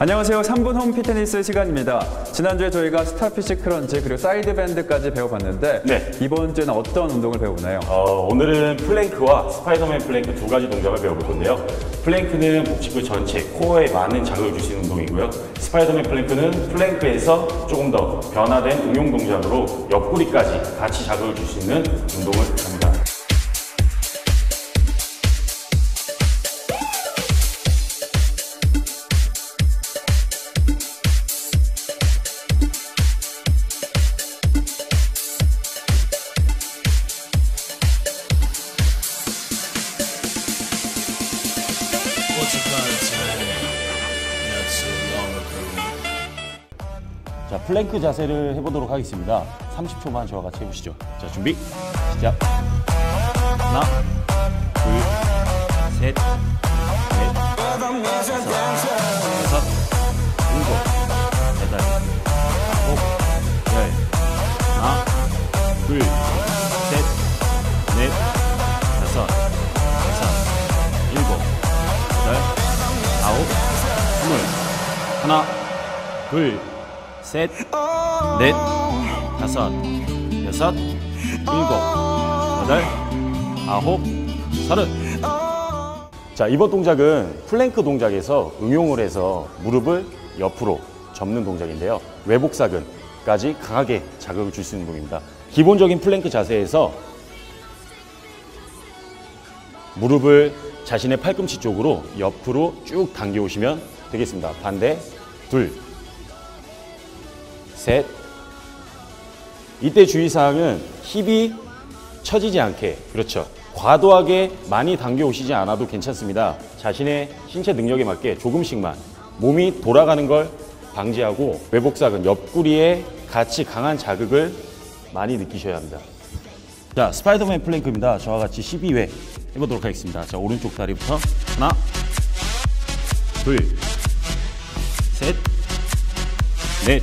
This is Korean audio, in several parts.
안녕하세요. 3분 홈 피트니스 시간입니다. 지난주에 저희가 스타피쉬 크런치 그리고 사이드 밴드까지 배워봤는데 네. 이번 주에는 어떤 운동을 배우나요? 어, 오늘은 플랭크와 스파이더맨 플랭크 두 가지 동작을 배워볼 건데요. 플랭크는 복식부 전체, 코어에 많은 자극을 줄 수 있는 운동이고요. 스파이더맨 플랭크는 플랭크에서 조금 더 변화된 응용 동작으로 옆구리까지 같이 자극을 줄 수 있는 운동을 합니다. 자, 플랭크 자세를 해보도록 하겠습니다. 30초만 저와 같이 해보시죠. 자, 준비, 시작. 하나, 둘, 셋, 넷, 다섯, 여섯, 일곱, 여덟, 아홉, 열. 하나, 둘, 셋, 넷, 다섯, 여섯, 일곱, 여덟, 아홉, 스물. 하나, 둘, 셋, 넷, 다섯, 여섯, 일곱, 여덟, 아홉, 서른. 자, 이번 동작은 플랭크 동작에서 응용을 해서 무릎을 옆으로 접는 동작인데요. 외복사근까지 강하게 자극을 줄 수 있는 운동입니다. 기본적인 플랭크 자세에서 무릎을 자신의 팔꿈치 쪽으로 옆으로 쭉 당겨 오시면 되겠습니다. 반대, 둘, 셋. 이때 주의사항은 힙이 처지지 않게, 그렇죠. 과도하게 많이 당겨 오시지 않아도 괜찮습니다. 자신의 신체 능력에 맞게 조금씩만 몸이 돌아가는 걸 방지하고 외복사근 옆구리에 같이 강한 자극을 많이 느끼셔야 합니다. 자, 스파이더맨 플랭크입니다. 저와 같이 12회 해보도록 하겠습니다. 자, 오른쪽 다리부터 하나, 둘, 셋, 넷,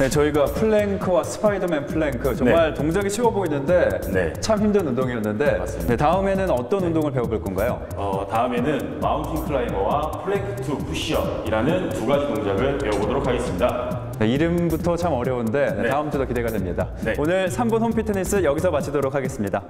네, 저희가 플랭크와 스파이더맨 플랭크 정말 동작이 쉬워 보이는데 네. 참 힘든 운동이었는데. 네, 다음에는 어떤 운동을 배워볼 건가요? 어, 다음에는 마운틴 클라이머와 플랭크 투 푸시업이라는 두 가지 동작을 배워보도록 하겠습니다. 네, 이름부터 참 어려운데 네, 네. 다음 주도 기대가 됩니다. 네. 오늘 3분 홈 피트니스 여기서 마치도록 하겠습니다.